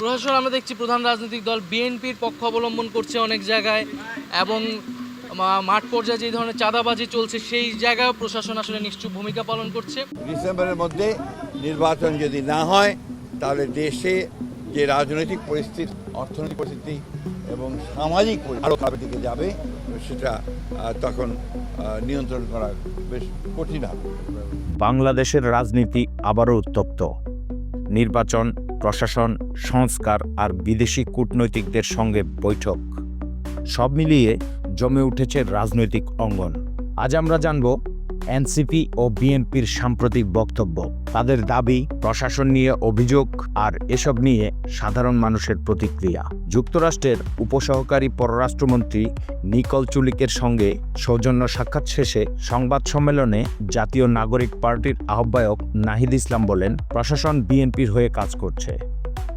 প্রশাসন আমরা দেখছি প্রধান রাজনৈতিক দল বিএনপির পক্ষ অবলম্বন করছে অনেক জায়গায় এবং মা- মাঠ পর্যায়ে যে ধরনের চাঁদাবাজি চলছে সেই জায়গায় প্রশাসন আসলে নিশ্চুপ ভূমিকা পালন করছে। ডিসেম্বরের মধ্যে নির্বাচন যদি না হয় তাহলে দেশে যে রাজনৈতিক পরিস্থিতি অর্থনৈতিক পরিস্থিতি এবং সামাজিক পরি- আরও খারাপের দিকে যাবে সেটা তখন নিয়ন্ত্রণ করা বেশ কঠিন হবে। বাংলাদেশের রাজনীতি আবারও উত্তপ্ত। নির্বাচন প্রশাসন, সংস্কার আর বিদেশি কূটনৈতিকদের সঙ্গে বৈঠক। সব মিলিয়ে জমে উঠেছে রাজনৈতিক অঙ্গন। আজ আমরা জানব এনসিপি ও বিএনপির সাম্প্রতিক বক্তব্য। তাদের দাবি, প্রশাসন নিয়ে অভিযোগ আর এসব নিয়ে সাধারণ মানুষের প্রতিক্রিয়া। যুক্তরাষ্ট্রের উপসহকারী পররাষ্ট্রমন্ত্রী নিকল চুলিকের সঙ্গে সৌজন্য সাক্ষাৎ শেষে সংবাদ সম্মেলনে জাতীয় নাগরিক পার্টির আহ্বায়ক নাহিদ ইসলাম বলেন, প্রশাসন বিএনপির হয়ে কাজ করছে।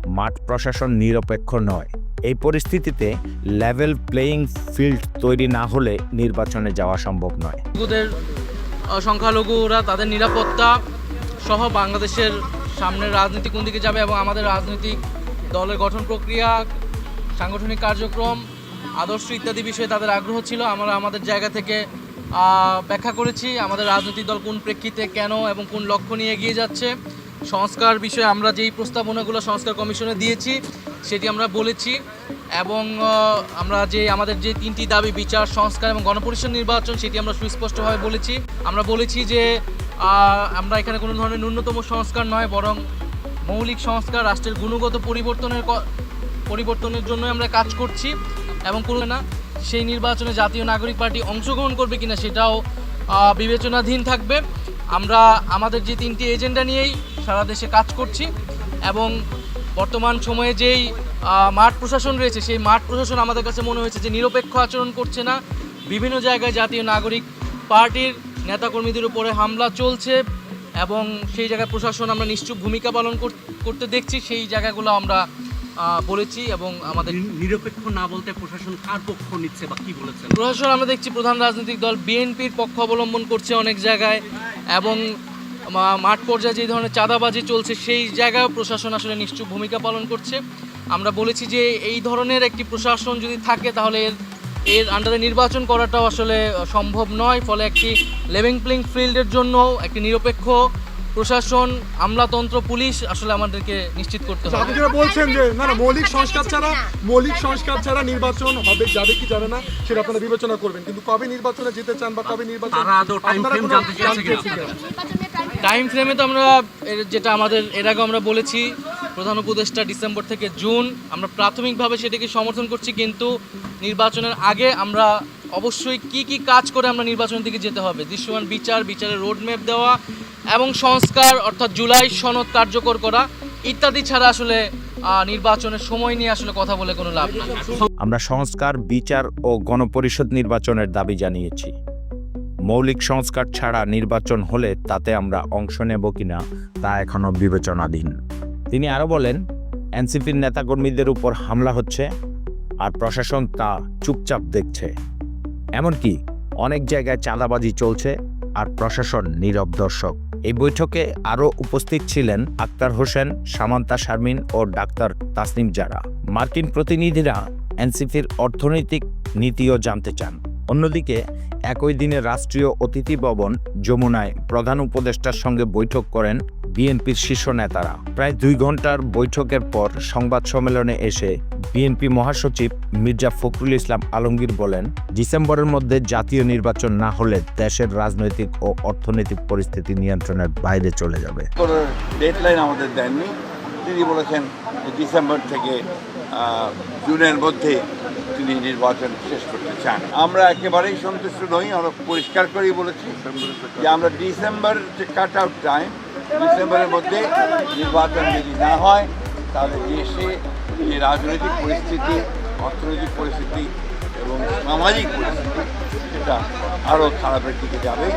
মাঠ প্রশাসন নিরপেক্ষ নয়। এই পরিস্থিতিতে লেভেল প্লেয়িং ফিল্ড তৈরি না হলে নির্বাচনে যাওয়া সম্ভব নয়। সংখ্যালঘুরা তাদের নিরাপত্তা সহ বাংলাদেশের সামনের রাজনীতি কোন দিকে যাবে এবং আমাদের রাজনৈতিক দলের গঠন প্রক্রিয়া, সাংগঠনিক কার্যক্রম, আদর্শ ইত্যাদি বিষয়ে তাদের আগ্রহ ছিল। আমরা আমাদের জায়গা থেকে ব্যাখ্যা করেছি আমাদের রাজনৈতিক দল কোন প্রেক্ষিতে কেন এবং কোন লক্ষ্য নিয়ে এগিয়ে যাচ্ছে। সংস্কার বিষয়ে আমরা যেই প্রস্তাবনাগুলো সংস্কার কমিশনে দিয়েছি, সেটি আমরা বলেছি। এবং আমরা যে, আমাদের যে তিনটি দাবি, বিচার, সংস্কার এবং গণপরিষদ নির্বাচন, সেটি আমরা সুস্পষ্টভাবে বলেছি। আমরা বলেছি যে আমরা এখানে কোনো ধরনের ন্যূনতম সংস্কার নয়, বরং মৌলিক সংস্কার, রাষ্ট্রের গুণগত পরিবর্তনের পরিবর্তনের জন্য আমরা কাজ করছি এবং কোনো না, সেই নির্বাচনে জাতীয় নাগরিক পার্টি অংশগ্রহণ করবে কিনা সেটাও বিবেচনাধীন থাকবে। আমরা আমাদের যে তিনটি এজেন্ডা নিয়েই সারা দেশে কাজ করছি এবং বর্তমান সময়ে যেই মাঠ প্রশাসন রয়েছে সেই মাঠ প্রশাসন আমাদের কাছে মনে হয়েছে যে নিরপেক্ষ আচরণ করছে না। বিভিন্ন জায়গায় জাতীয় নাগরিক পার্টির নেতাকর্মীদের উপরে হামলা চলছে এবং সেই জায়গায় প্রশাসন আমরা নিশ্চুপ ভূমিকা পালন করতে দেখছি সেই জায়গাগুলো আমরা বলেছি এবং আমাদের নিরপেক্ষ না বলতে প্রশাসন কার পক্ষ নিচ্ছে বা কি বলেছেন প্রশাসন আমরা দেখছি প্রধান রাজনৈতিক দল বিএনপির পক্ষ অবলম্বন করছে অনেক জায়গায় এবং মাঠ পর্যায়ে যে ধরনের চাঁদাবাজি চলছে সেই জায়গায় প্রশাসন আসলে নিশ্চুপ ভূমিকা পালন করছে। আমরা বলেছি যে এই ধরনের একটি প্রশাসন যদি থাকে তাহলে এর এর আন্ডারে নির্বাচন করাটাও আসলে সম্ভব নয়। ফলে একটি লেভিং প্লেইং ফিল্ডের জন্য একটি নিরপেক্ষ প্রশাসন আমলাতন্ত্র পুলিশ আসলে আমাদেরকে নিশ্চিত করতে হবে। আপনি যেটা বলছেন যে না না মৌলিক সংস্কার ছাড়া মৌলিক সংস্কার ছাড়া নির্বাচন হবে যাবে কি যাবে না সেটা আপনারা বিবেচনা করবেন। কিন্তু কবে নির্বাচনে যেতে চান বা কবে নির্বাচন তারা আদৌ time আপনারা জানতে কিনা? টাইম ফ্রেমে তো আমরা এর- যেটা আমাদের এর আগে আমরা বলেছি প্রধান উপদেষ্টা ডিসেম্বর থেকে জুন। আমরা প্রাথমিকভাবে সেটাকে সমর্থন করছি, কিন্তু নির্বাচনের আগে আমরা অবশ্যই কি কি কাজ করে আমরা নির্বাচনের দিকে যেতে হবে? দৃশ্যমান বিচার, বিচারের রোডম্যাপ দেওয়া এবং সংস্কার, অর্থাৎ জুলাই সনদ কার্যকর করা ইত্যাদি ছাড়া আসলে নির্বাচনের সময় নিয়ে আসলে কথা বলে কোনো লাভ নেই। আমরা সংস্কার, বিচার ও গণপরিষদ নির্বাচনের দাবি জানিয়েছি। মৌলিক সংস্কার ছাড়া নির্বাচন হলে তাতে আমরা অংশ নেব কিনা তা এখনও বিবেচনাধীন। তিনি আরও বলেন, এনসিপির নেতাকর্মীদের উপর হামলা হচ্ছে আর প্রশাসন তা চুপচাপ দেখছে। এমনকি অনেক জায়গায় চাঁদাবাজি চলছে আর প্রশাসন নীরব দর্শক। এই বৈঠকে আরও উপস্থিত ছিলেন আক্তার হোসেন, সামান্তা শারমিন ও ডাক্তার তাসনিম জারা। মার্কিন প্রতিনিধিরা এনসিপির অর্থনৈতিক নীতিও জানতে চান। অন্যদিকে, একই দিনে রাষ্ট্রীয় অতিথি ভবন যমুনায় প্রধান উপদেষ্টার সঙ্গে বৈঠক করেন বিএনপির শীর্ষ নেতারা। প্রায় দুই ঘণ্টার বৈঠকের পর সংবাদ সম্মেলনে এসে বিএনপি মহাসচিব মির্জা ফখরুল ইসলাম আলমগীর বলেন, ডিসেম্বরের মধ্যে জাতীয় নির্বাচন না হলে দেশের রাজনৈতিক ও অর্থনৈতিক পরিস্থিতি নিয়ন্ত্রণের বাইরে চলে যাবে। আমাদের দেননি। তিনি বলেছেন ডিসেম্বর থেকে জুনের মধ্যে তিনি নির্বাচন শেষ করতে চান। আমরা একেবারেই সন্তুষ্ট নই, আমরা পরিষ্কার করেই বলেছি যে আমরা ডিসেম্বর যে কাট আউট টাইম ডিসেম্বরের মধ্যে নির্বাচন যদি না হয়, তাহলে দেশে যে রাজনৈতিক পরিস্থিতি, অর্থনৈতিক পরিস্থিতি এবং সামাজিক পরিস্থিতি, সেটা আরও খারাপের দিকে যাবে।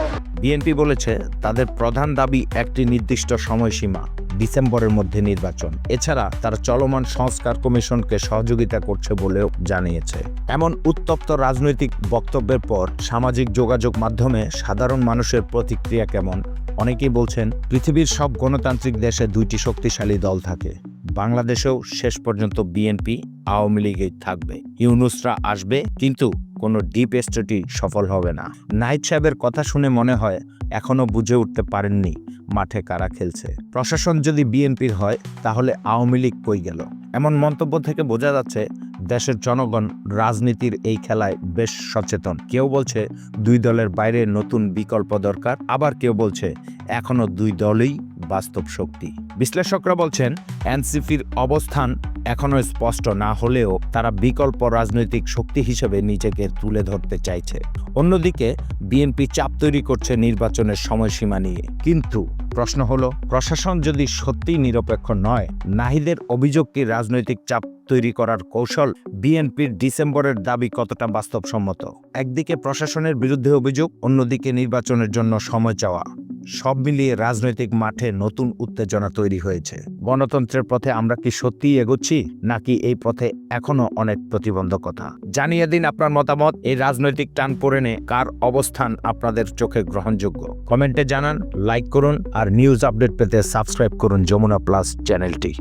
বিএনপি বলেছে তাদের প্রধান দাবি একটি নির্দিষ্ট সময়সীমা, ডিসেম্বরের মধ্যে নির্বাচন। এছাড়া তারা চলমান সংস্কার কমিশনকে সহযোগিতা করছে বলেও জানিয়েছে। এমন উত্তপ্ত রাজনৈতিক বক্তব্যের পর সামাজিক যোগাযোগ মাধ্যমে সাধারণ মানুষের প্রতিক্রিয়া কেমন? অনেকেই বলছেন, পৃথিবীর সব গণতান্ত্রিক দেশে দুইটি শক্তিশালী দল থাকে। বাংলাদেশেও শেষ পর্যন্ত বিএনপি, আওয়ামী লীগই থাকবে। ইউনুসরা আসবে, কিন্তু কোনো ডিপ স্টেটই সফল হবে না। নাইট সাহেবের কথা শুনে মনে হয় এখনও বুঝে উঠতে পারেননি মাঠে কারা খেলছে। প্রশাসন যদি বিএনপির হয়, তাহলে আওয়ামী লীগ কই গেল? এমন মন্তব্য থেকে বোঝা যাচ্ছে দেশের জনগণ রাজনীতির এই খেলায় বেশ সচেতন। কেউ বলছে দুই দলের বাইরে নতুন বিকল্প দরকার, আবার কেউ বলছে এখনও দুই দলই বাস্তব শক্তি। বিশ্লেষকরা বলছেন, এনসিপির অবস্থান এখনও স্পষ্ট না হলেও তারা বিকল্প রাজনৈতিক শক্তি হিসেবে নিজেকে তুলে ধরতে চাইছে। অন্যদিকে, বিএনপি চাপ তৈরি করছে নির্বাচনের সময়সীমা নিয়ে। কিন্তু প্রশ্ন হলো, প্রশাসন যদি সত্যিই নিরপেক্ষ নয়, নাহিদের অভিযোগ কি রাজনৈতিক চাপ তৈরি করার কৌশল বিএনপির ডিসেম্বরের দাবি কতটা বাস্তবসম্মত? একদিকে প্রশাসনের বিরুদ্ধে অভিযোগ, অন্যদিকে নির্বাচনের জন্য সময় চাওয়া। সব মিলিয়ে রাজনৈতিক মাঠে নতুন উত্তেজনা তৈরি হয়েছে। গণতন্ত্রের পথে আমরা কি সত্যিই এগোচ্ছি, নাকি এই পথে এখনও অনেক প্রতিবন্ধকতা? জানিয়ে দিন আপনার মতামত, এই রাজনৈতিক টান পড়েনে কার অবস্থান আপনাদের চোখে গ্রহণযোগ্য? কমেন্টে জানান, লাইক করুন, আর নিউজ আপডেট পেতে সাবস্ক্রাইব করুন যমুনা প্লাস চ্যানেলটি।